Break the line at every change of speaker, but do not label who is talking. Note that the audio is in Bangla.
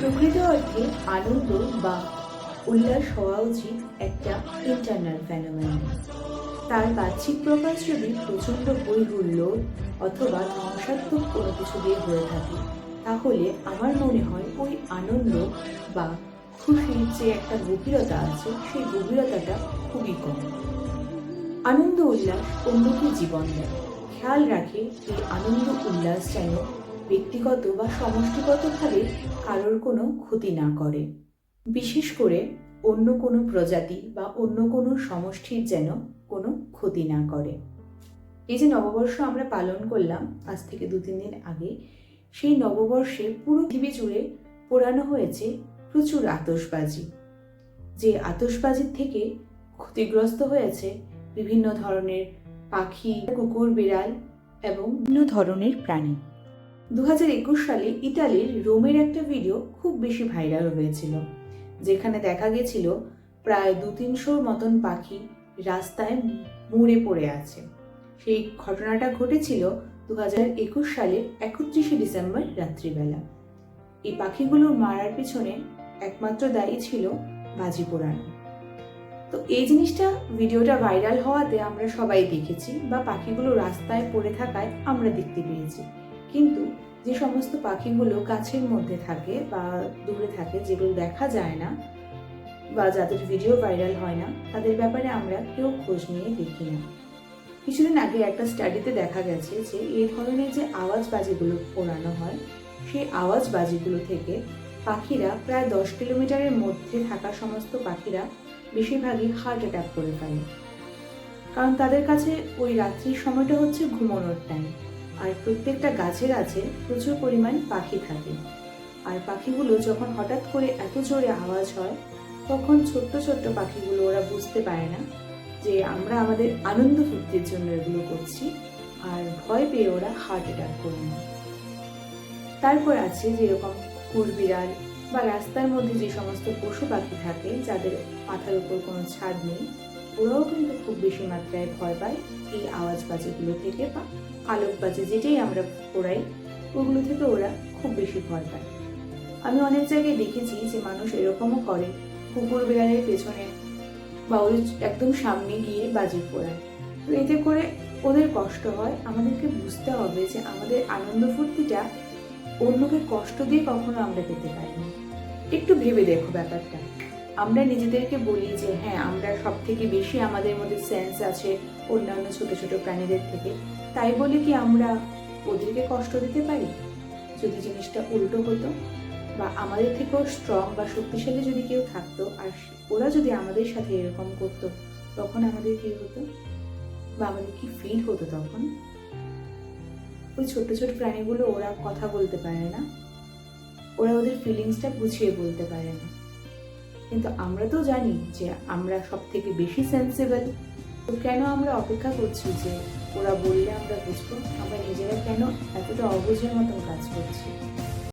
প্রকৃত অর্থে আনন্দ বা উল্লাস হওয়া উচিত একটা ইন্টারনাল ফ্যানোমেন তার বাহ্যিক প্রকাশ যদি প্রচণ্ড বই হুল্লোড় অথবা ধ্বংসাত্মক কোনো কিছু দিয়ে হয়ে থাকে, তাহলে আমার মনে হয় ওই আনন্দ বা খুশির যে একটা গভীরতা আছে, সেই গভীরতাটা খুবই কম। আনন্দ উল্লাস অন্যকে জীবন দেয়। খেয়াল রাখে এই আনন্দ উল্লাস যেন ব্যক্তিগত বা সমষ্টিগতভাবে কারোর কোনো ক্ষতি না করে। বিশেষ করে অন্য কোনো প্রজাতি বা অন্য কোনো সমষ্টির যেন কোনো ক্ষতি না করে। এই যে নববর্ষ আমরা পালন করলাম, আজ থেকে দু তিন দিন আগে, সেই নববর্ষে পুরো পৃথিবী জুড়ে পোড়ানো হয়েছে প্রচুর আতসবাজি যে আতসবাজির থেকে ক্ষতিগ্রস্ত হয়েছে বিভিন্ন ধরনের পাখি, কুকুর, বিড়াল এবং বিভিন্ন ধরনের প্রাণী। দু সালে ইতালির রোমের একটা ভিডিও খুব বেশি ভাইরাল হয়েছিল, যেখানে দেখা গেছিল প্রায় দু তিনশোর মতন পাখি রাস্তায় মুড়ে পড়ে আছে। সেই ঘটনাটা ঘটেছিল দু একুশ সালের একত্রিশে ডিসেম্বর রাত্রিবেলা। এই পাখিগুলো মারার পিছনে একমাত্র দায়ী ছিল বাজি পোড়ানো। তো এই জিনিসটা ভিডিওটা ভাইরাল হওয়াতে আমরা সবাই দেখেছি বা পাখিগুলো রাস্তায় পড়ে থাকায় আমরা দেখতে পেয়েছি। কিন্তু যে সমস্ত পাখিগুলো কাছের মধ্যে থাকে বা দূরে থাকে, যেগুলো দেখা যায় না বা যাদের ভিডিও ভাইরাল হয় না, তাদের ব্যাপারে আমরা কেউ খোঁজ নিয়ে দেখি না। কিছুদিন আগে একটা স্টাডিতে দেখা গেছে যে, এই ধরনের যে আওয়াজবাজিগুলো পোড়ানো হয়, সেই আওয়াজবাজিগুলো থেকে পাখিরা প্রায় দশ কিলোমিটারের মধ্যে থাকা সমস্ত পাখিরা বেশিরভাগই হার্ট অ্যাটাক করে ফেলে। কারণ তাদের কাছে ওই রাত্রির সময়টা হচ্ছে ঘুমানোর টাইম আর প্রত্যেকটা গাছে গাছে প্রচুর পরিমাণ পাখি থাকে। আর পাখিগুলো যখন হঠাৎ করে এত জোরে আওয়াজ হয়, তখন ছোট্ট ছোট্ট পাখিগুলো ওরা বুঝতে পারে না যে আমরা আমাদের আনন্দ ফুর্তির জন্য এগুলো করছি আর ভয় পেয়ে ওরা হার্ট অ্যাটাক করে না তারপর আছে যেরকম কুড়বিড়াল বা রাস্তার মধ্যে যে সমস্ত পশু পাখি থাকে, যাদের মাথার উপর কোনো ছাদ নেই ওরাও কিন্তু খুব বেশি মাত্রায় ভয় পায়। এই আওয়াজবাজিগুলো থেকে বা আলোকবাজি যেটাই আমরা পড়াই, ওগুলো থেকে ওরা খুব বেশি ভয় পায়। আমি অনেক জায়গায় দেখেছি যে মানুষ এরকমও করে। কুকুর বিড়ালের পেছনে বা ওদের একদম সামনে গিয়ে বাজি পোড়ায়। তো এতে করে ওদের কষ্ট হয়। আমাদেরকে বুঝতে হবে যে আমাদের আনন্দ ফুর্তিটা অন্যকে কষ্ট দিয়ে কখনো আমরা পেতে পারি একটু ভেবে দেখো ব্যাপারটা। আমরা নিজেদেরকে বলি যে হ্যাঁ আমরা সব থেকে বেশি আমাদের মধ্যে সেন্স আছে অন্যান্য ছোট ছোট প্রাণীদের থেকে। তাই বলে কি আমরা ওদেরকে কষ্ট দিতে পারি? যদি জিনিসটা উল্টো হতো বা আমাদের থেকেও স্ট্রং বা শক্তিশালী যদি কেউ থাকতো, আর ওরা যদি আমাদের সাথে এরকম করতো, তখন আমাদের কি হতো? বা আমাদের কি ফিল হতো তখন? ওই ছোট ছোট প্রাণীগুলো ওরা কথা বলতে পারে না। ওরা ওদের ফিলিংসটা বুঝিয়ে বলতে পারে না। কিন্তু আমরা তো জানি যে আমরা সব থেকে বেশি সেন্সিবল তো কেন আমরা অপেক্ষা করছি যে ওরা বললে আমরা বুঝব? আমরা নিজেরা কেন এতটা অবুঝের মতন কাজ করছি?